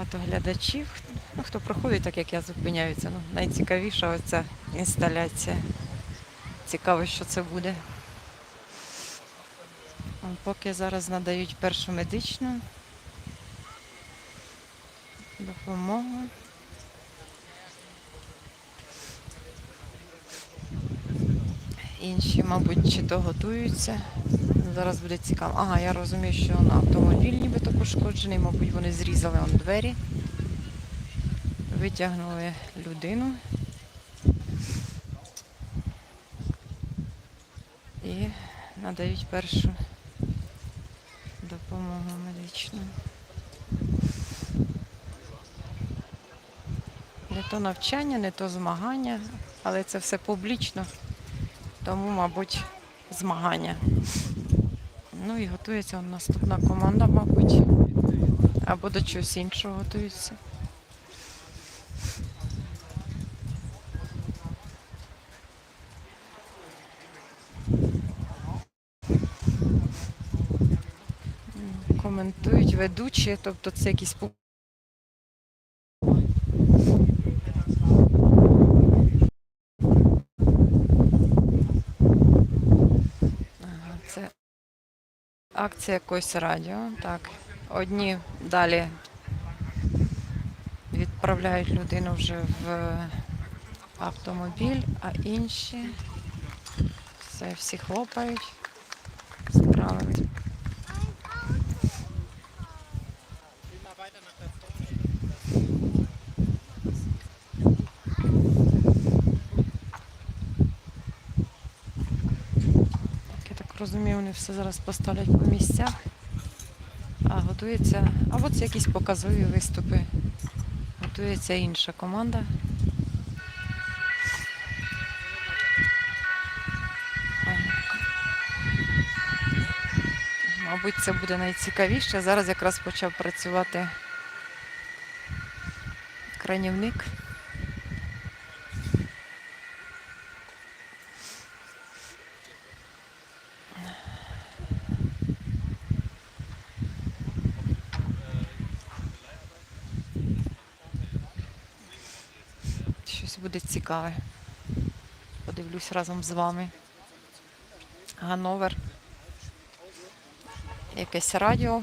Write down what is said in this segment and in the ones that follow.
багато глядачів. Ну, хто проходить, так як я зупиняюся. Ну, найцікавіша оця інсталяція. Цікаво, що це буде. Поки зараз надають першу медичну допомогу. Інші, мабуть, чи то готуються. Зараз буде цікаво. Ага, я розумію, що на автомобіль нібито пошкоджений, мабуть, вони зрізали он двері, витягнули людину. І надають першу допомогу медичну. Не то навчання, не то змагання, але це все публічно, тому, мабуть, змагання. Ну і готується наступна команда, мабуть. Або до чогось іншого готуються. Коментують ведучі, тобто це якісь пу- Ага, Це акція якогось радіо. Так. Одні далі відправляють людину вже в автомобіль, а інші все всі хлопають. Справились. Я так розумію, вони все зараз поставлять по місцях, а готується, або це якісь показові виступи. Готується інша команда. Мабуть, це буде найцікавіше. Зараз якраз почав працювати кранівник. Щось буде цікаве. Подивлюсь разом з вами. Гановер. Якесь радіо.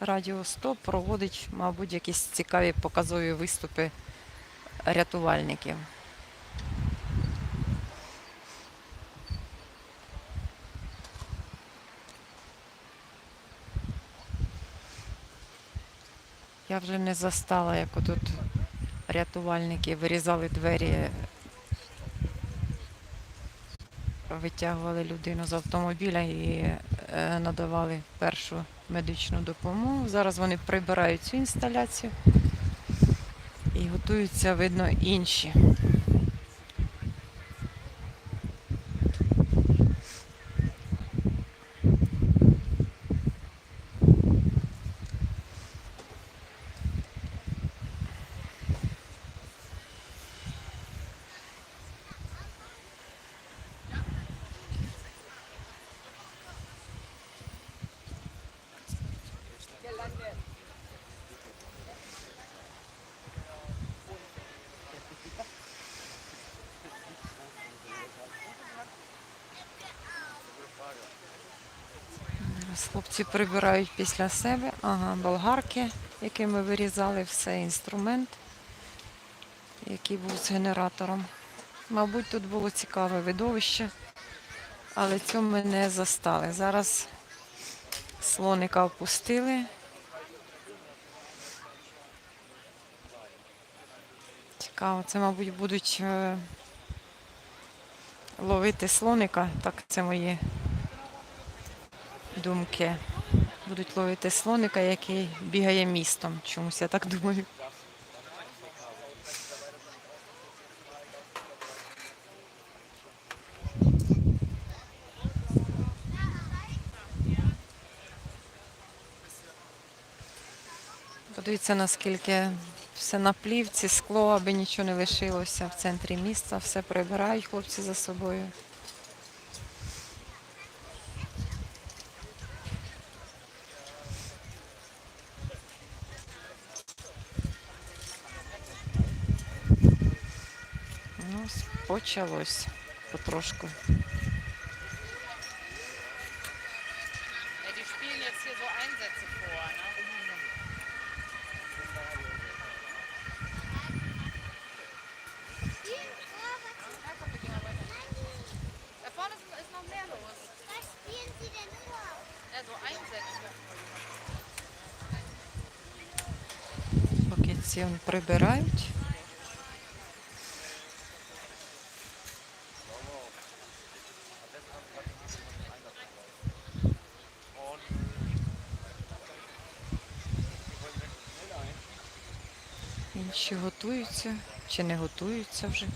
Радіо 100 проводить, мабуть, якісь цікаві показові виступи рятувальників. Я вже не застала, як отут рятувальники вирізали двері, витягували людину з автомобіля і е, надавали першу медичну допомогу. Зараз вони прибирають цю інсталяцію і готуються, видно, інші. Зараз хлопці прибирають після себе. Ага, болгарки, якими вирізали все, інструмент, який був з генератором. Мабуть, тут було цікаве видовище, але цьому ми не застали. Зараз слоника опустили. Цікаво, це, мабуть, будуть е, ловити слоника. Так, це мої думки. Будуть ловити слоника, який бігає містом. Чомусь я так думаю. Подивіться, наскільки все на плівці, скло, аби нічого не лишилося в центрі міста. Все прибирають хлопці за собою. So Einsätze. Поки ці прибирають. Інші готуються чи не готуються вже.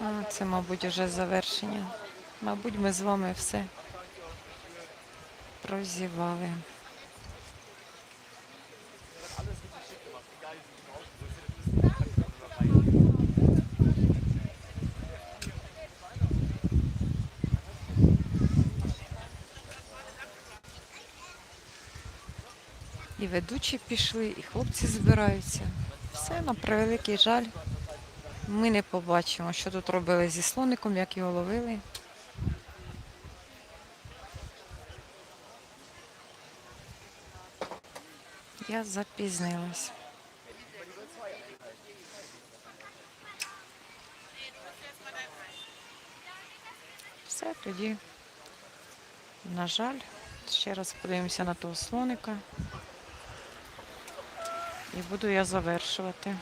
А, це, мабуть, вже завершення. Мабуть, ми з вами все прозівали. І ведучі пішли, і хлопці збираються. Все на превеликий жаль. Ми не побачимо, що тут робили зі слоником, як його ловили. Я запізнилась. Все тоді, на жаль, ще раз подивимося на того слоника. І буду я завершувати.